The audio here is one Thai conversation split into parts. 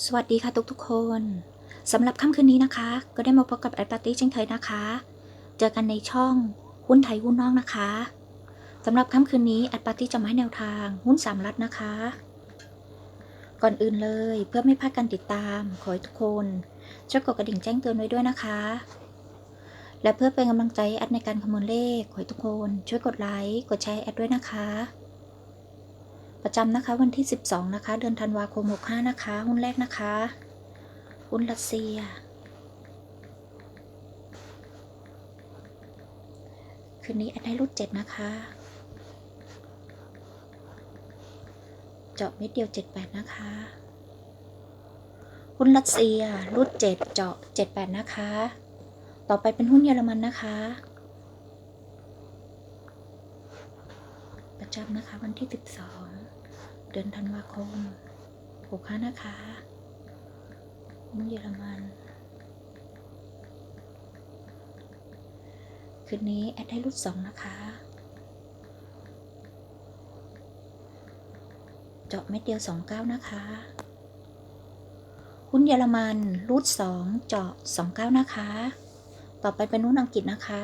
สวัสดีค่ะทุกทุกๆคนสำหรับค่ำคืนนี้นะคะ ก็ได้มาพบกับแอดปาร์ตี้เช่นเคยนะคะ เจอกันในช่องหุ้นไทยหุ้นนอกนะคะสำหรับค่ำคืนนี้แอดปาร์ตี้จะมาให้แนวทางหุ้นสามรัฐนะคะ ก่อนอื่นเลยเพื่อไม่พลาดการติดตาม ขอให้ทุกคนช่วยกดกระดิ่งแจ้งเตือนไว้ด้วยนะคะ และเพื่อเป็นกำลังใจแอดในการคำนวณเลขขอให้ทุกคน ช่วยกดไลค์กดแชร์แอดด้วยนะคะ ประจำนะคะวันที่ 12 นะคะ เดือนธันวาคม 65 นะคะ หุ้นแรกนะคะ หุ้นรัสเซีย คืนนี้แอดให้รูดเจ็ดนะคะ เจาะเม็ดเดียว 78 นะคะ หุ้นรัสเซียรูดเจ็ดเจาะ 78 นะคะ ต่อไปเป็นหุ้นเยอรมันนะคะประจำนะคะวันที่ 12 เดือนธันวาคม65นะคะหุ้นเยอรมัน คืนนี้ แอดให้รุ่นสองนะคะ เจาะเม็ดเดียว29นะคะหุ้นเยอรมันรูดสองเจาะ29นะคะ ต่อไปเป็นหุ้นอังกฤษนะคะ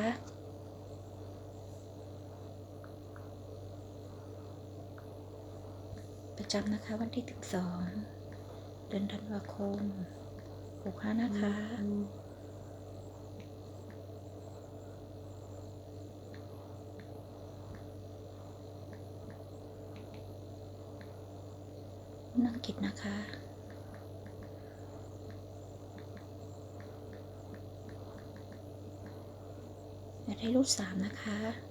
ประจำนะคะ วันที่ 12 เดือนธันวาคม65นะคะหุ้นอังกฤษนะคะอยากให้รูดสามนะคะ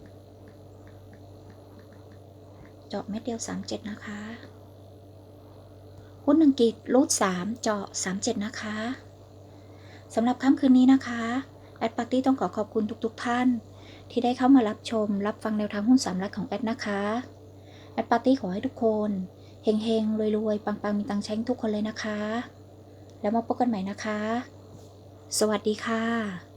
เจาะเม็ดเดียวสามเจ็ดนะคะ หุ้นอังกฤษรูดสามเจาะสามเจ็ดนะคะสำหรับค่ำคืนนี้นะคะ แอดปาร์ตี้ต้องขอขอบคุณทุกๆทท่าน ที่ได้เข้ามารับชม รับฟังแนวทางหุ้นสามรัฐของแอดนะคะ แอดปาร์ตี้ขอให้ทุกคนเฮงเฮงรวยรวยๆปังปังๆ มีตังค์ใช้ทุกคนเลยนะคะ แล้วมาพบกันใหม่นะคะ สวัสดีค่ะ